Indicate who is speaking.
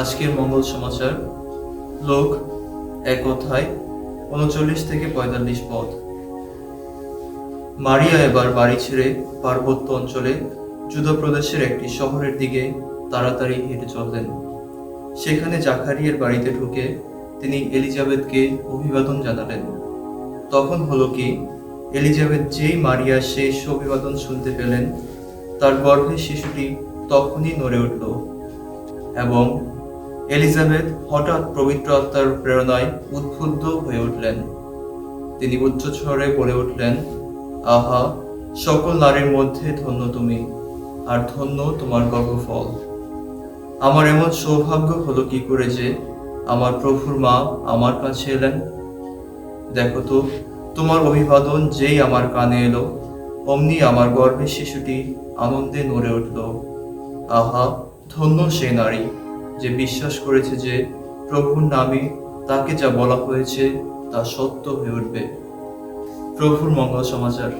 Speaker 1: আজকের মঙ্গল সমাচার, লোক, এক কথায় উনচল্লিশ থেকে পঁয়তাল্লিশ পদ মারিয়া এবার বাড়ি ছেড়ে পার্বত্য অঞ্চলে জুদা প্রদেশের একটি শহরের দিকে তাড়াতাড়ি হেঁটে চললেন সেখানে জাকারিয়ার বাড়িতে ঢুকে তিনি এলিজাবেথকে অভিবাদন জানালেন। তখন হলো কি, এলিজাবেথ যেই মারিয়া শেষ অভিবাদন শুনতে পেলেন, তার গর্ভের শিশুটি তখনই নড়ে উঠল এবং এলিজাবেথ হঠাৎ পবিত্র আত্মার প্রেরণায় উদ্বুদ্ধ হয়ে উঠলেন। তিনি উচ্চ স্বরে বলে উঠলেন, আহা, সকল নারীর মধ্যে ধন্য তুমি, আর ধন্য তোমার গর্ভফল। আমার এমন সৌভাগ্য হলো কি করে যে আমার প্রভুর মা আমার কাছে এলেন। দেখো তো, তোমার অভিবাদন যেই আমার কানে এলো, অমনি আমার গর্ভের শিশুটি আনন্দে নড়ে উঠল। আহা, ধন্য সে নারী। যে বিশ্বাস করেছে যে প্রভুর নামে তাকে যা বলা হয়েছে তা সত্য হয়ে উঠবে। প্রভুর মঙ্গল সমাচার।